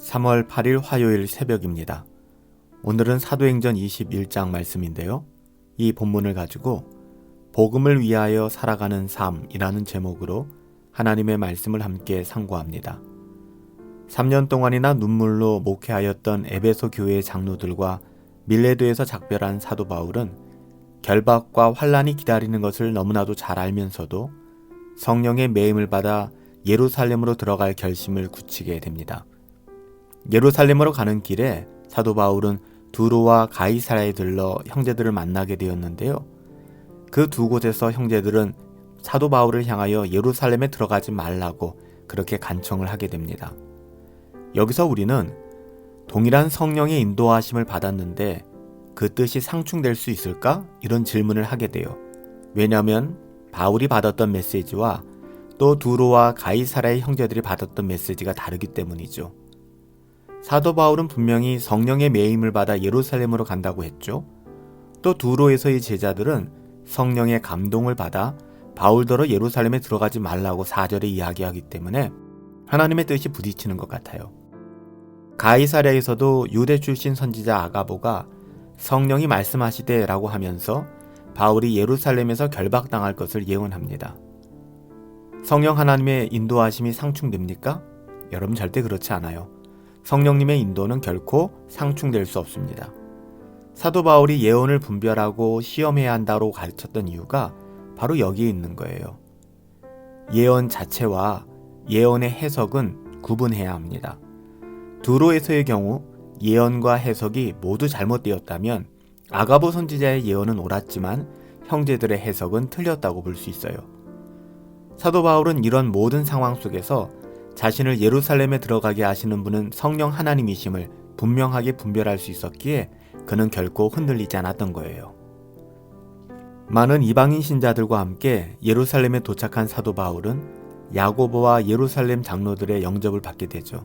3월 8일 화요일 새벽입니다. 오늘은 사도행전 21장 말씀인데요. 이 본문을 가지고 복음을 위하여 살아가는 삶이라는 제목으로 하나님의 말씀을 함께 상고합니다. 3년 동안이나 눈물로 목회하였던 에베소 교회의 장로들과 밀레도에서 작별한 사도 바울은 결박과 환란이 기다리는 것을 너무나도 잘 알면서도 성령의 매임을 받아 예루살렘으로 들어갈 결심을 굳히게 됩니다. 예루살렘으로 가는 길에 사도 바울은 두로와 가이사라에 들러 형제들을 만나게 되었는데요. 그 두 곳에서 형제들은 사도 바울을 향하여 예루살렘에 들어가지 말라고 그렇게 간청을 하게 됩니다. 여기서 우리는 동일한 성령의 인도하심을 받았는데 그 뜻이 상충될 수 있을까? 이런 질문을 하게 돼요. 왜냐하면 바울이 받았던 메시지와 또 두로와 가이사라의 형제들이 받았던 메시지가 다르기 때문이죠. 사도 바울은 분명히 성령의 매임을 받아 예루살렘으로 간다고 했죠. 또 두로에서의 제자들은 성령의 감동을 받아 바울더러 예루살렘에 들어가지 말라고 사절에 이야기하기 때문에 하나님의 뜻이 부딪히는 것 같아요. 가이사랴에서도 유대 출신 선지자 아가보가 성령이 말씀하시되라고 하면서 바울이 예루살렘에서 결박당할 것을 예언합니다. 성령 하나님의 인도하심이 상충됩니까? 여러분 절대 그렇지 않아요. 성령님의 인도는 결코 상충될 수 없습니다. 사도 바울이 예언을 분별하고 시험해야 한다고 가르쳤던 이유가 바로 여기에 있는 거예요. 예언 자체와 예언의 해석은 구분해야 합니다. 두로에서의 경우 예언과 해석이 모두 잘못되었다면 아가보 선지자의 예언은 옳았지만 형제들의 해석은 틀렸다고 볼 수 있어요. 사도 바울은 이런 모든 상황 속에서 자신을 예루살렘에 들어가게 하시는 분은 성령 하나님이심을 분명하게 분별할 수 있었기에 그는 결코 흔들리지 않았던 거예요. 많은 이방인 신자들과 함께 예루살렘에 도착한 사도 바울은 야고보와 예루살렘 장로들의 영접을 받게 되죠.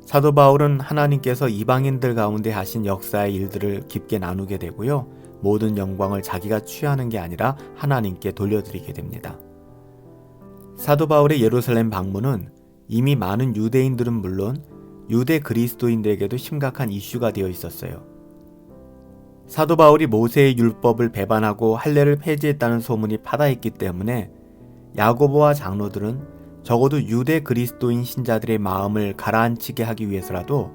사도 바울은 하나님께서 이방인들 가운데 하신 역사의 일들을 깊게 나누게 되고요. 모든 영광을 자기가 취하는 게 아니라 하나님께 돌려드리게 됩니다. 사도 바울의 예루살렘 방문은 이미 많은 유대인들은 물론 유대 그리스도인들에게도 심각한 이슈가 되어 있었어요. 사도 바울이 모세의 율법을 배반하고 할례를 폐지했다는 소문이 파다했기 때문에 야고보와 장로들은 적어도 유대 그리스도인 신자들의 마음을 가라앉히게 하기 위해서라도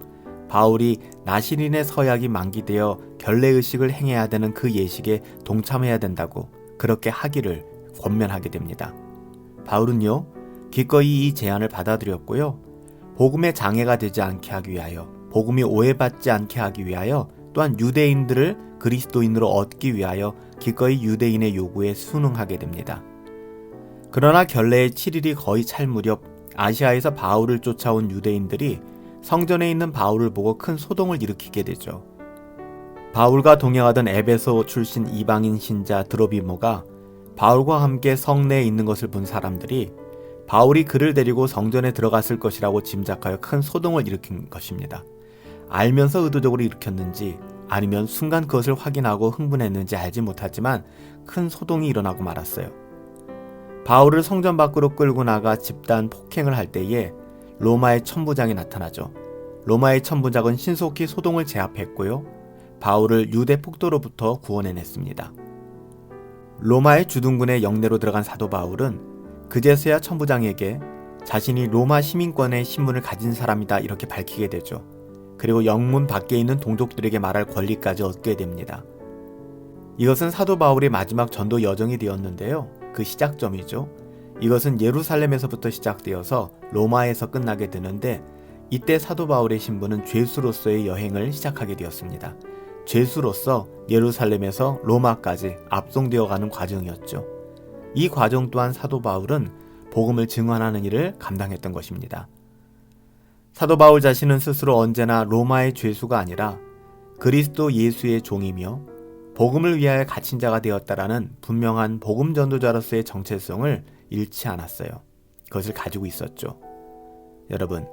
바울이 나시린의 서약이 만기되어 결례의식을 행해야 되는 그 예식에 동참해야 된다고 그렇게 하기를 권면하게 됩니다. 바울은요, 기꺼이 이 제안을 받아들였고요. 복음의 장애가 되지 않게 하기 위하여, 복음이 오해받지 않게 하기 위하여, 또한 유대인들을 그리스도인으로 얻기 위하여 기꺼이 유대인의 요구에 순응하게 됩니다. 그러나 결례의 7일이 거의 찰 무렵 아시아에서 바울을 쫓아온 유대인들이 성전에 있는 바울을 보고 큰 소동을 일으키게 되죠. 바울과 동행하던 에베소 출신 이방인 신자 드로비모가 바울과 함께 성내에 있는 것을 본 사람들이 바울이 그를 데리고 성전에 들어갔을 것이라고 짐작하여 큰 소동을 일으킨 것입니다. 알면서 의도적으로 일으켰는지 아니면 순간 그것을 확인하고 흥분했는지 알지 못하지만 큰 소동이 일어나고 말았어요. 바울을 성전 밖으로 끌고 나가 집단 폭행을 할 때에 로마의 천부장이 나타나죠. 로마의 천부장은 신속히 소동을 제압했고요. 바울을 유대 폭도로부터 구원해냈습니다. 로마의 주둔군의 영내로 들어간 사도 바울은 그제서야 천부장에게 자신이 로마 시민권의 신분을 가진 사람이다 이렇게 밝히게 되죠. 그리고 영문 밖에 있는 동족들에게 말할 권리까지 얻게 됩니다. 이것은 사도 바울의 마지막 전도 여정이 되었는데요. 그 시작점이죠. 이것은 예루살렘에서부터 시작되어서 로마에서 끝나게 되는데 이때 사도 바울의 신분은 죄수로서의 여행을 시작하게 되었습니다. 죄수로서 예루살렘에서 로마까지 압송되어 가는 과정이었죠. 이 과정 또한 사도 바울은 복음을 증언하는 일을 감당했던 것입니다. 사도 바울 자신은 스스로 언제나 로마의 죄수가 아니라 그리스도 예수의 종이며 복음을 위하여 갇힌 자가 되었다라는 분명한 복음 전도자로서의 정체성을 잃지 않았어요. 그것을 가지고 있었죠. 여러분,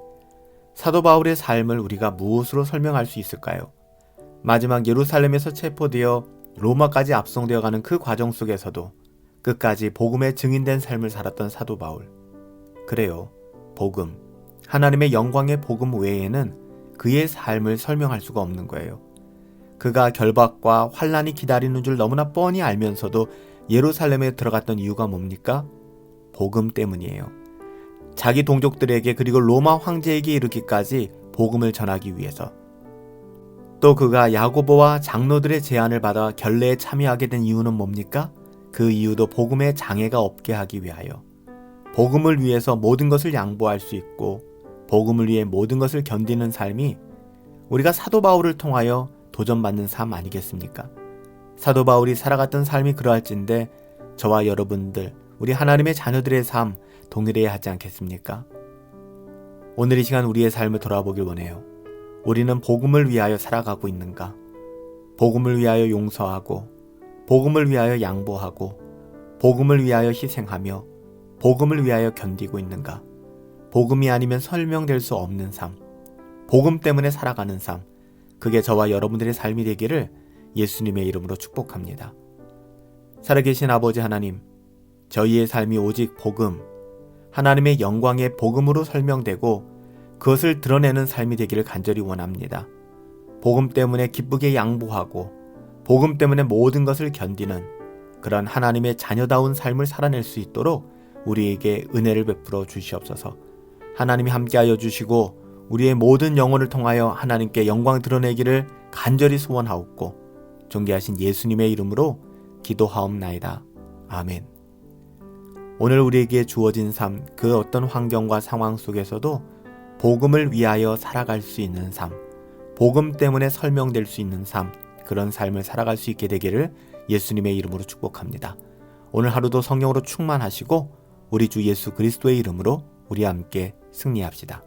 사도 바울의 삶을 우리가 무엇으로 설명할 수 있을까요? 마지막 예루살렘에서 체포되어 로마까지 압송되어 가는 그 과정 속에서도 끝까지 복음의 증인된 삶을 살았던 사도 바울. 그래요. 복음. 하나님의 영광의 복음 외에는 그의 삶을 설명할 수가 없는 거예요. 그가 결박과 환란이 기다리는 줄 너무나 뻔히 알면서도 예루살렘에 들어갔던 이유가 뭡니까? 복음 때문이에요. 자기 동족들에게 그리고 로마 황제에게 이르기까지 복음을 전하기 위해서. 또 그가 야고보와 장로들의 제안을 받아 결례에 참여하게 된 이유는 뭡니까? 그 이유도 복음에 장애가 없게 하기 위하여. 복음을 위해서 모든 것을 양보할 수 있고 복음을 위해 모든 것을 견디는 삶이 우리가 사도 바울을 통하여 도전받는 삶 아니겠습니까? 사도 바울이 살아갔던 삶이 그러할진데 저와 여러분들, 우리 하나님의 자녀들의 삶 동일해야 하지 않겠습니까? 오늘 이 시간 우리의 삶을 돌아보길 원해요. 우리는 복음을 위하여 살아가고 있는가? 복음을 위하여 용서하고, 복음을 위하여 양보하고, 복음을 위하여 희생하며, 복음을 위하여 견디고 있는가? 복음이 아니면 설명될 수 없는 삶, 복음 때문에 살아가는 삶, 그게 저와 여러분들의 삶이 되기를 예수님의 이름으로 축복합니다. 살아계신 아버지 하나님, 저희의 삶이 오직 복음, 하나님의 영광의 복음으로 설명되고 그것을 드러내는 삶이 되기를 간절히 원합니다. 복음 때문에 기쁘게 양보하고 복음 때문에 모든 것을 견디는 그런 하나님의 자녀다운 삶을 살아낼 수 있도록 우리에게 은혜를 베풀어 주시옵소서. 하나님이 함께하여 주시고 우리의 모든 영혼을 통하여 하나님께 영광 드러내기를 간절히 소원하옵고 존귀하신 예수님의 이름으로 기도하옵나이다. 아멘. 오늘 우리에게 주어진 삶, 그 어떤 환경과 상황 속에서도 복음을 위하여 살아갈 수 있는 삶, 복음 때문에 설명될 수 있는 삶, 그런 삶을 살아갈 수 있게 되기를 예수님의 이름으로 축복합니다. 오늘 하루도 성령으로 충만하시고 우리 주 예수 그리스도의 이름으로 우리 함께 승리합시다.